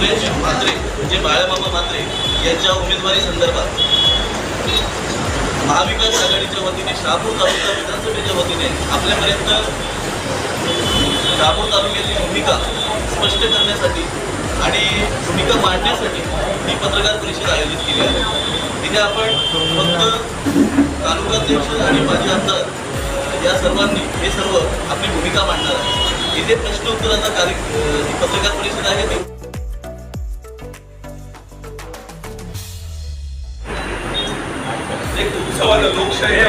सुरेश म्हात्रे म्हणजे बाळाबाबा म्हात्रे यांच्या उमेदवारी संदर्भात महाविकास आघाडीच्या वतीने शहापूर तालुका विधानसभेच्या वतीने आपल्यापर्यंत शहापूर तालुक्याची भूमिका स्पष्ट करण्यासाठी आणि भूमिका मांडण्यासाठी ही पत्रकार परिषद आयोजित केली आहे. तिथे आपण फक्त तालुकाध्यक्ष आणि माजी आमदार या सर्वांनी हे सर्व आपली भूमिका मांडणार आहे इथे प्रश्नोत्तराचा कार्य पत्रकार परिषद आहे एक उत्सवाला लोकशाही या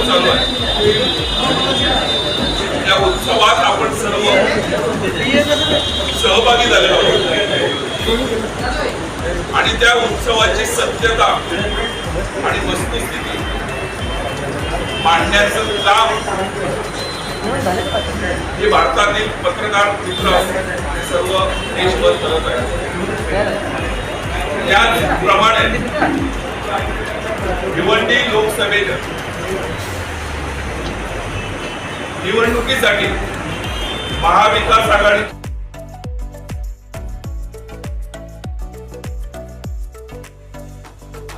चालू आहे. त्या उत्सवात आपण सर्व सहभागी झाले आहोत आणि त्या उत्सवाची सत्यता आणि वस्तुस्थिती मांडण्याचं काम हे भारतातील पत्रकार मित्र सर्व देशभर करत आहेत त्याचप्रमाणे भिवंडी लोकसभेच्या निवडणुकीसाठी महाविकास आघाडी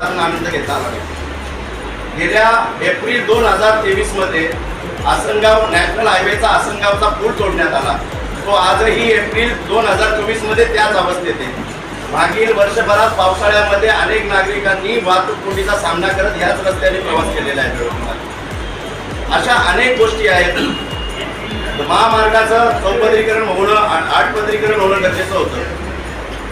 आनंद घेतला गेल्या एप्रिल दोन हजार तेवीसमध्ये आसनगाव नॅशनल हायवेचा आसनगावचा पूल तोडण्यात आला. तो आजही एप्रिल दोन हजार चोवीसमध्ये त्याच अवस्थेत आहे. मागील वर्षभरात पावसाळ्यामध्ये अनेक नागरिकांनी वाहतूक कोंडीचा सामना करत याच रस्त्याने प्रवास केलेला आहे. अशा अनेक गोष्टी आहेत. महामार्गाचं चौपदरीकरण होणं आ- आठपदरीकरण होणं गरजेचं होतं.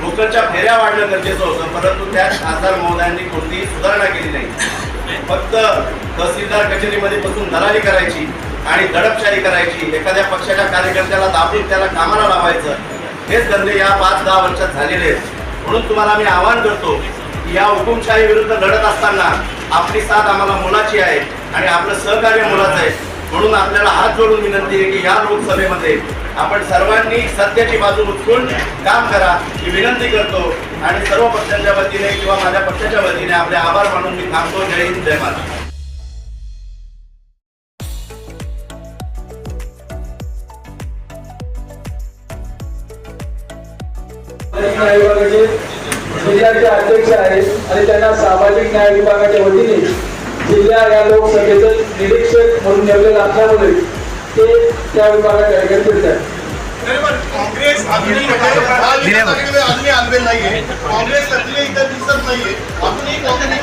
लोकांच्या फेऱ्या वाढणं गरजेचं होतं. परंतु त्यात खासदार महोदयांनी कोणतीही सुधारणा केली नाही. फक्त तहसीलदार कचेरीमध्ये बसून दलाली करायची आणि दडपशाही करायची. एखाद्या पक्षाच्या कार्यकर्त्याला दाबून त्याला कामाला लावायचं. हेच धंदे या पाच दहा वर्षात झालेले आहेत. म्हणून तुम्हाला मी आवाहन करतो की या हुकुमशाही विरुद्ध लढत असताना आपली साथ आम्हाला मुलाची आहे आणि आपलं सहकार्य मुलाचं आहे. म्हणून आपल्याला हात जोडून विनंती आहे की या लोकसभेमध्ये आपण सर्वांनी सत्याची बाजू उचलून काम करा ही विनंती करतो. आणि सर्व पक्षांच्या वतीने किंवा माझ्या पक्षाच्या वतीने आपले आभार मानून मी थांबतो. जय हिंद जय महाराष्ट्र सामाजिक न्याय विभागाचे जिल्ह्याचे अध्यक्ष आहेत आणि त्यांना सामाजिक न्याय विभागाच्या वतीने जिल्हा या लोकसभेचं निरीक्षक म्हणून नेमलेलं असल्यामुळे ते त्या विभागाच्या ठिकाणी आहेत. काँग्रेस अजूनही अजूनही नाहीये काँग्रेस सक्रिय इथं दिसत नाहीये अजूनही काँग्रेस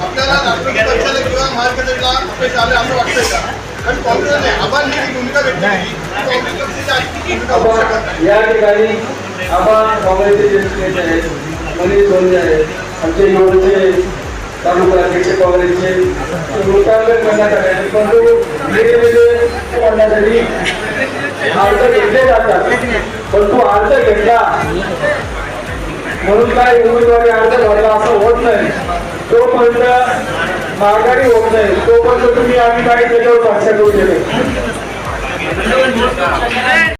आपल्याला राष्ट्रपती पक्षाला किंवा महाराष्ट्राला अपयश असं वाटतंय का ही या ठिकाणी आपण काँग्रेसचे ज्येष्ठ नेते आहेत मनीष धोंडे आहेत आमचे युवचे तालुका अध्यक्ष काँग्रेसचे. मृतांकन करण्यासाठी आहेत. परंतु वेगवेगळे करण्यासाठी अर्ज घेतले जातात. परंतु अर्ज घेतला. म्हणून काय उमेदवारी अर्ज भरला असं होत नाही. तोपर्यंत माघारी होत नाही. तोपर्यंत तुम्ही आम्ही काही त्याच्यावर भाष्य करू शकत